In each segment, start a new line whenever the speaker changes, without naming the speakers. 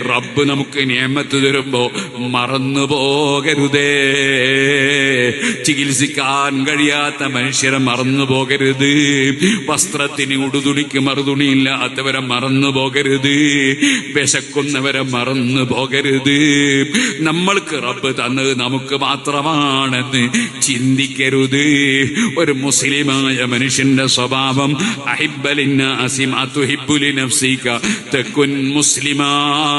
റബ്ബ് നമുക്ക് നിയമത്ത് തരുമ്പോ മറന്നു പോകരുതേ. ചികിത്സിക്കാൻ കഴിയാത്ത മനുഷ്യരെ മറന്നു പോകരുത്. വസ്ത്രത്തിന് ഉടുതുണിക്ക് മറുതുണിയില്ലാത്തവരെ മറന്നു പോകരുത്. വിശക്കുന്നവരെ മറന്നു പോകരുത്. നമ്മൾക്ക് റബ്ബ് തന്നത് നമുക്ക് മാത്രമാണെന്ന് ചിന്തിക്കരുത്. ഒരു മുസ്ലിമായ മനുഷ്യന്റെ സ്വഭാവം നഫ്സിക തെക്കുൻ മുസ്ലിമാ.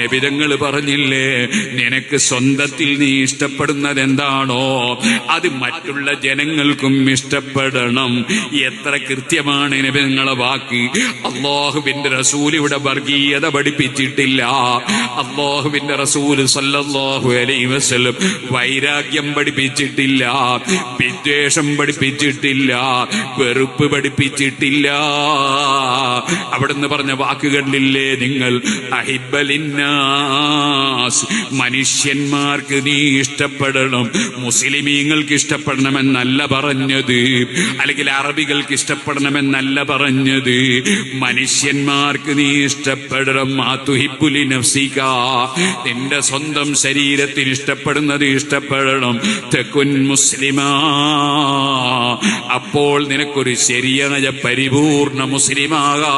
നബിതങ്ങൾ പറഞ്ഞില്ലേ നിനക്ക് സ്വന്തത്തിൽ നീ ഇഷ്ടപ്പെടുന്നത് എന്താണോ അത് മറ്റുള്ള ജനങ്ങൾക്കും ഇഷ്ടപ്പെടണം. എത്ര കൃത്യമാണ് നബിതങ്ങളെ വാക്ക്. അള്ളാഹുവിന്റെ റസൂൽ ഇവിടെ വർഗീയത പഠിപ്പിച്ചിട്ടില്ല. അള്ളാഹുവിന്റെ റസൂൽ സല്ലാഹു അലൈ വസല്ലം വൈരാഗ്യം പഠിപ്പിച്ചിട്ടില്ല വിദ്വേഷം പഠിപ്പിച്ചിട്ടില്ല വെറുപ്പ് പഠിപ്പിച്ചിട്ടില്ല. അവിടുന്ന് പറഞ്ഞ വാക്കുകളില്ലേ നിങ്ങൾ? അഹിബലിന്നാസ് മനുഷ്യന്മാർക്ക് നീ ഇഷ്ടപ്പെടണം. മുസ്ലിമീങ്ങൾക്ക് ഇഷ്ടപ്പെടണമെന്നല്ല പറഞ്ഞത്. അല്ലെങ്കിൽ അറബികൾക്ക് ഇഷ്ടപ്പെടണമെന്നല്ല പറഞ്ഞത്. മനുഷ്യന്മാർക്ക് നീ ഇഷ്ടപ്പെടണം. മാതുഹിബുലി നഫ്സിക. നിന്റെ സ്വന്തം ശരീരത്തിന് ഇഷ്ടപ്പെടുന്നത് ഇഷ്ടപ്പെടണം. തെക്കുൻ മുസ്ലിമാ. അപ്പോൾ നിനക്കൊരു ശരിയായ പരിപൂർണ മുസ്ലിമാകാ.